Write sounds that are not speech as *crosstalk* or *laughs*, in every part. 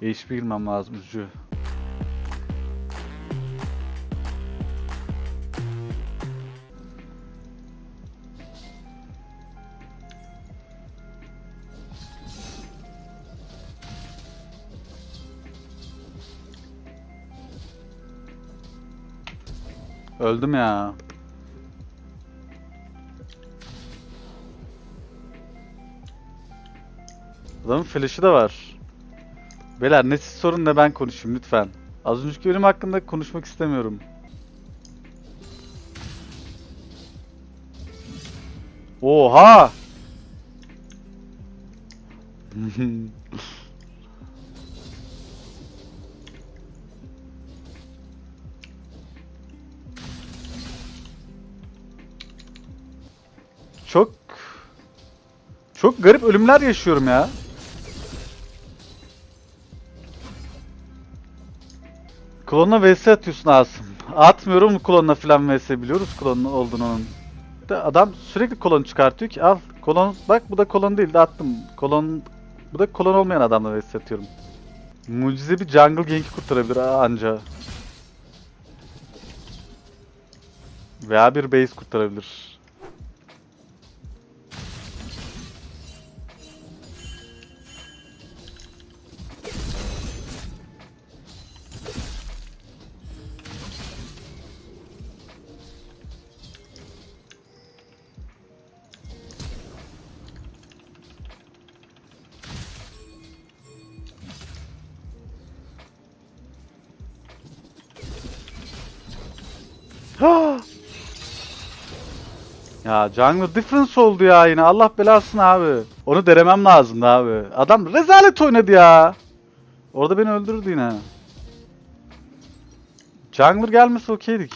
HP girmem lazım üzücü. Öldüm ya. Adamın flash'ı da var. Beyler ne siz sorun ne ben konuşayım lütfen. Az önceki bölüm hakkında konuşmak istemiyorum. Oha! *laughs* Çok çok garip ölümler yaşıyorum ya. Klonla vs atıyorsun Asım. Atmıyorum klonla filan vs biliyoruz klonun olduğunu onun. Adam sürekli kolon çıkartıyor ki al kolon bak bu da kolon değil de attım. Kolon bu da kolon olmayan adamla vs atıyorum. Mucize bir jungle gank'i kurtarabilir ha, anca. Veya bir base kurtarabilir. Ya Jungle Difference oldu ya yine. Allah belasını abi. Onu denemem lazımdı abi. Adam rezalet oynadı ya. Orada beni öldürdü yine. Jungler gelmese okeydik.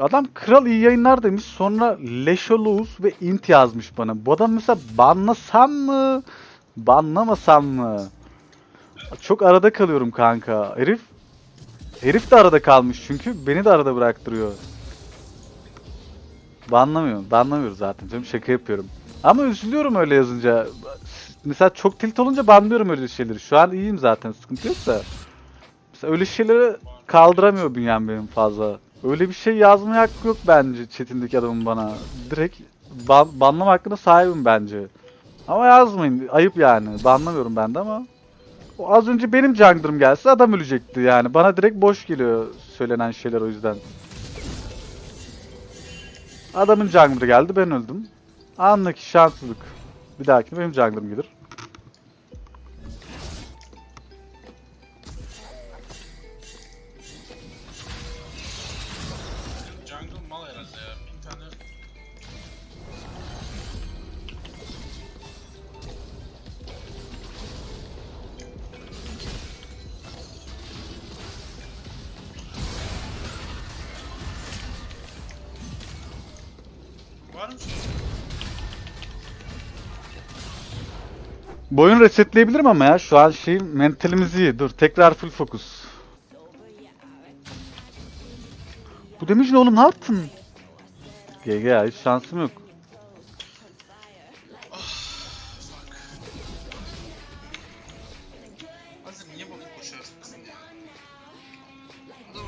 Adam kral iyi yayınlar demiş sonra Leşoluz ve Int yazmış bana. Bu adam mesela banlasam mı? Banlamasam mı? Çok arada kalıyorum kanka. Herif Herif de arada kalmış çünkü beni de arada bıraktırıyor. Banlamıyorum. Banlamıyoruz zaten canım şaka yapıyorum. Ama üzülüyorum öyle yazınca. Mesela çok tilt olunca banlıyorum öyle şeyleri. Şu an iyiyim zaten sıkıntı yok da. Mesela öyle şeyleri kaldıramıyor bünyem benim fazla. Öyle bir şey yazmaya hakkı yok bence chatindeki adamın bana. Direkt ban banlama hakkına sahibim bence. Ama yazmayın. Ayıp yani. Banlamıyorum ben de ama. O az önce benim jungler'ım gelse adam ölecekti yani. Bana direkt boş geliyor söylenen şeyler o yüzden. Adamın jungler'ı geldi ben öldüm. Anlık şanssızlık. Bir dahakine benim jungler'ım gelir. Var mı? Bu oyunu resetleyebilirim ama ya. Şu an şey mentalimiz iyi. Dur tekrar full fokus. Bu demiş ne oğlum ne yaptın? GG ya hiç şansım yok.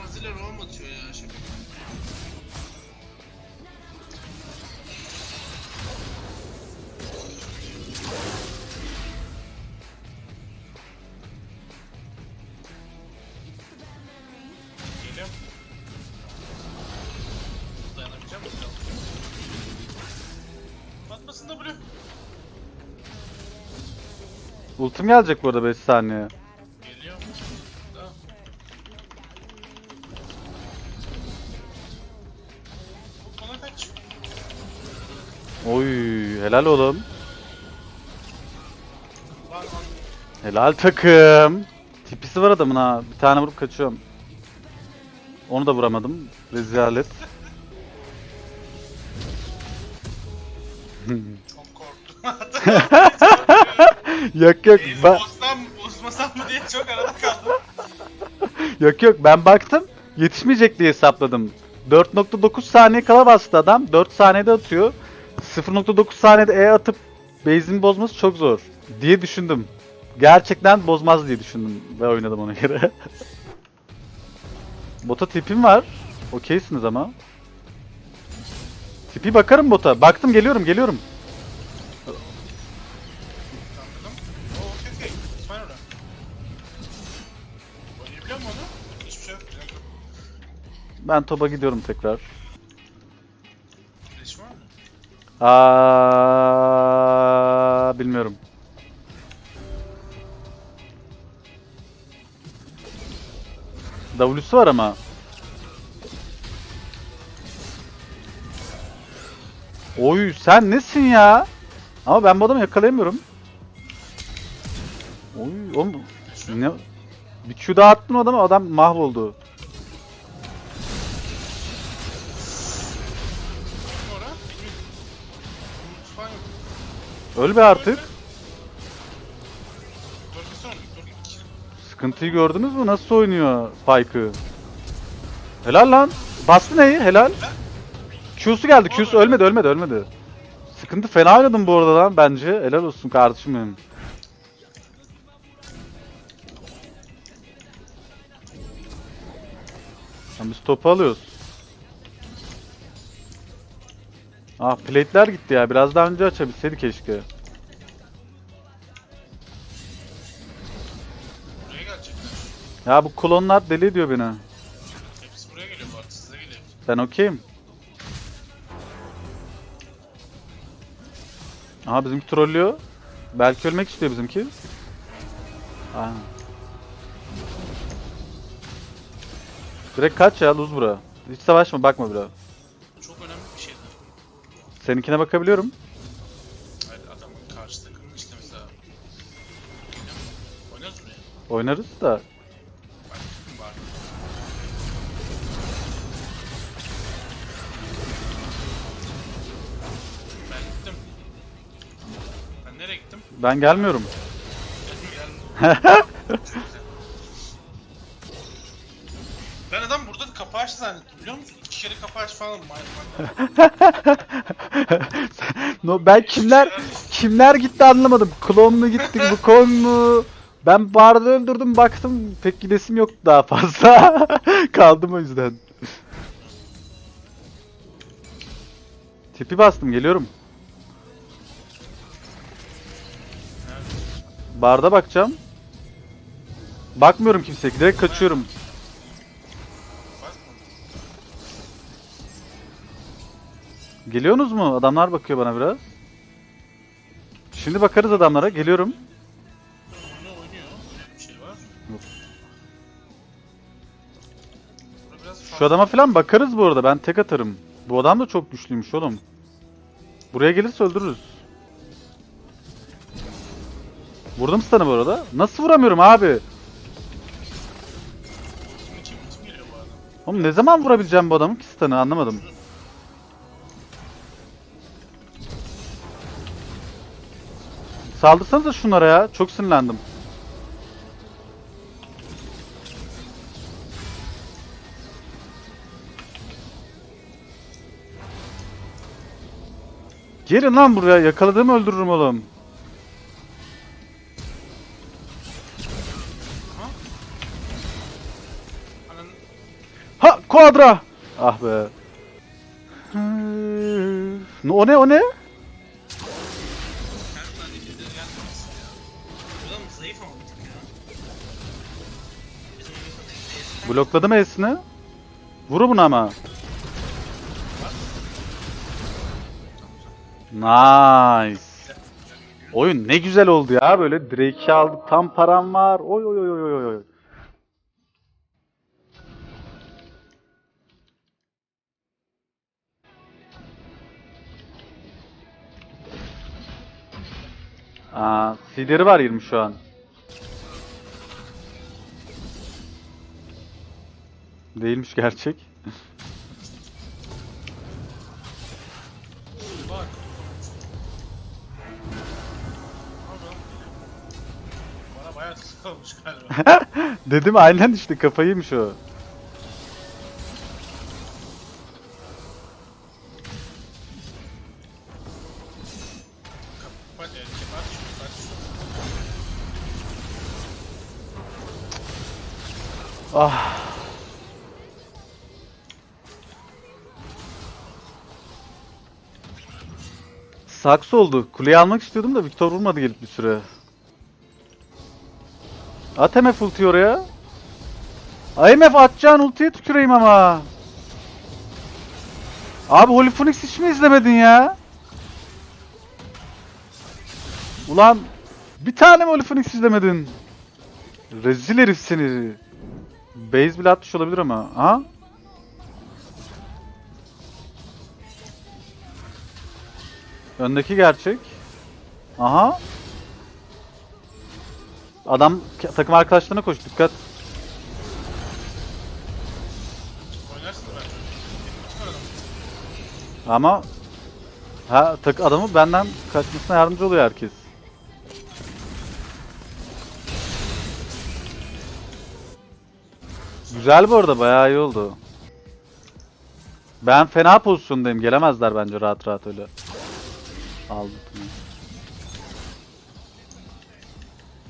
Hazır roam atıyor ya şaka. Ultim gelecek bu arada 5 saniye. Geliyor. Da. Bu bana kaç. Oy helal oğlum. Var. Helal takım. Tipisi var adamın ha. Bir tane vurup kaçıyorum. Onu da vuramadım. Rezalet. Çok korktum. *laughs* *laughs* yok yok. Beni Ben, bozsam bozmasam mı diye çok arada kaldım. *laughs* yok yok ben baktım yetişmeyecek diye hesapladım. 4.9 saniye kala bastı adam. 4 saniyede atıyor. 0.9 saniyede E atıp base'ini bozması çok zor diye düşündüm. Gerçekten bozmaz diye düşündüm ve oynadım ona göre. *laughs* bota tipim var. Okeysiniz ama. Tipi bakarım bota. Baktım geliyorum geliyorum. Ben topa gidiyorum tekrar. Flash var mı? Aa, bilmiyorum. W'su var ama. Oy sen nesin ya? Ama ben bu adamı yakalayamıyorum. Oy oğlum ne? Bir Q daha attın adama adam mahvoldu. Öl be artık. Sıkıntıyı gördünüz mü? Nasıl oynuyor Pyke'ı? Helal lan. Bastı neyi? Helal. Q'su geldi. Q'su ölmedi, ölmedi, ölmedi. Sıkıntı fena oynadın bu arada lan bence. Helal olsun kardeşim benim. Biz topu alıyoruz. Ah plate'ler gitti ya. Biraz daha önce açabilseydi keşke. Buraya gelecekler. Ya bu klonlar deli ediyor beni. Hepsi buraya geliyor bu arada. Size geliyor. Ben okeyim. Aha bizimki trollüyor. Belki ölmek istiyor bizimki. Aha. Direkt kaç ya lose bura. Hiç savaşma bakma bile. Seninkine bakabiliyorum. Hayır adamın karşı takımın işte mesela. Oynarız da. Var. Ben gittim. Ben nereye gittim? Ben gelmiyorum. *laughs* *laughs* Geldim. Açtı zannettim biliyor musun? İki kere kapı açtı falan. *laughs* no, ben kimler kimler gitti anlamadım. Klon mu gitti, *laughs* bu kon mu? Ben barda öldürdüm baktım pek gidesim yok daha fazla. *laughs* Kaldım o yüzden. Tipi bastım geliyorum. Barda bakacağım. Bakmıyorum kimseye direkt kaçıyorum. Geliyorsunuz mu? Adamlar bakıyor bana biraz. Şimdi bakarız adamlara. Geliyorum. Şu adama falan bakarız bu arada. Ben tek atarım. Bu adam da çok güçlüymüş oğlum. Buraya gelirse öldürürüz. Vurdum stun'ı bu arada. Nasıl vuramıyorum abi? Oğlum ne zaman vurabileceğim bu adamı ki stun'ı anlamadım. Saldırsanıza şunlara ya. Çok sinirlendim. Gelin lan buraya. Yakaladığımı öldürürüm oğlum. Ha kuadra. Ah be. O ne o ne? Blokladım E'sini. Vuru bunu ama. Nice. Oyun ne güzel oldu ya böyle Drake'i aldık tam param var. Oy oy oy oy oy. Aa, CD'leri var 20 şu an. Değilmiş gerçek. Bak. Abi, Bana bayağı kısa olmuş galiba. *laughs* Dedim aynen işte kafayıymış o. Ah. Saks oldu. Kuleyi almak istiyordum da Victor vurmadı gelip bir süre. At MF ultiyi oraya. IMF atacağın ultiye tüküreyim ama. Abi Holy hiç mi izlemedin ya? Ulan bir tane mi Holy izlemedin? Rezil herif seni. Base bile atmış olabilir ama. Ha? Öndeki gerçek. Aha. Adam takım arkadaşlarına koş dikkat. Ama ha tak adamı benden kaçmasına yardımcı oluyor herkes. Güzel bu arada bayağı iyi oldu. Ben fena pozisyondayım. Gelemezler bence rahat rahat öyle. Aldım.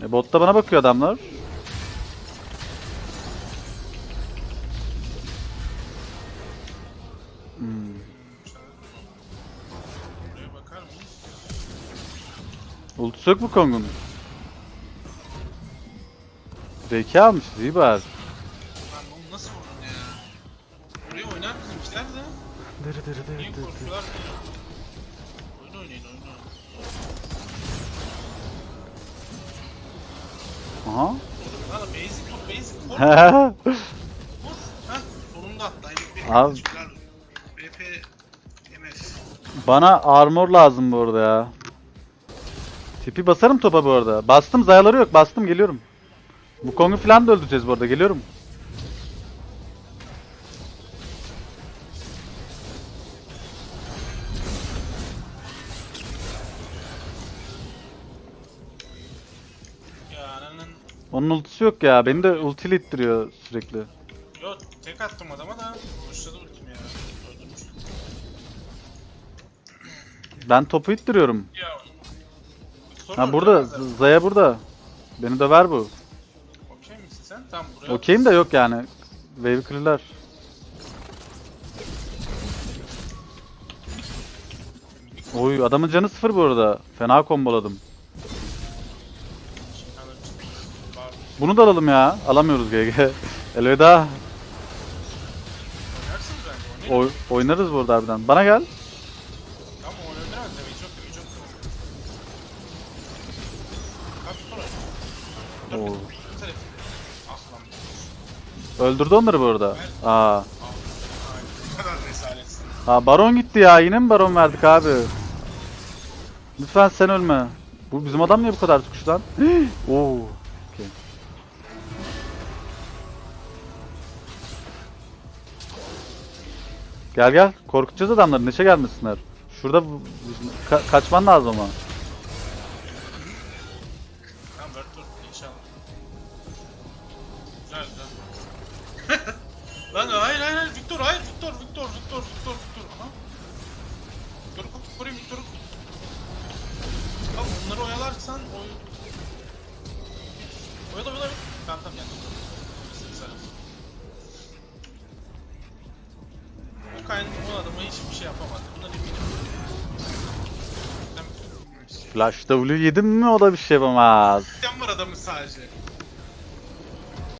E botta bana bakıyor adamlar. Hmm. Ultisi yok mu Kong'un? Zeki almışız iyi bari. Lan onu nasıl vurdun ya? Buraya oynar bizimkiler de. Niye korkuyorlar ki? Aha. Lan basic vur basic vur. Vur. Heh sonunda. Bir Abi. BP MF. Bana armor lazım bu arada ya. Tipi basarım topa bu arada. Bastım zayaları yok. Bastım geliyorum. Bu Kong'u falan da öldüreceğiz bu arada. Geliyorum. Ya ananın... Onun ultisi yok ya. Beni de ultiyle ittiriyor sürekli. Yo tek attım adama da. Boşladı ultim ya. Öldürmüş. Ben topu ittiriyorum. Ya. Ha burada. öldüremezler. Z- Zaya burada. Beni döver bu. Okey misin sen? Tamam buraya. Okeyim de yok yani. Wave clear'lar. Oy adamın canı sıfır bu arada. Fena komboladım. Bunu da alalım ya. Alamıyoruz GG. *laughs* Elveda. Oynarsınız bence. Oynayın. Oy- oynarız burada harbiden. Bana gel. Kaç sonra? Oo. Dur bir Aslan. Öldürdü onları bu arada. Aa. Aa baron gitti ya. Yine mi baron verdik abi? Lütfen sen ölme. Bu bizim adam niye bu kadar tutkuş lan? *gasps* Oo. Gel gel. Korkutacağız adamları. Neşe gelmesinler. Şurada ka- kaçman lazım ama. *laughs* Lan hayır Flash W yedim mi o da bir şey yapamaz. Yan var adamın sadece.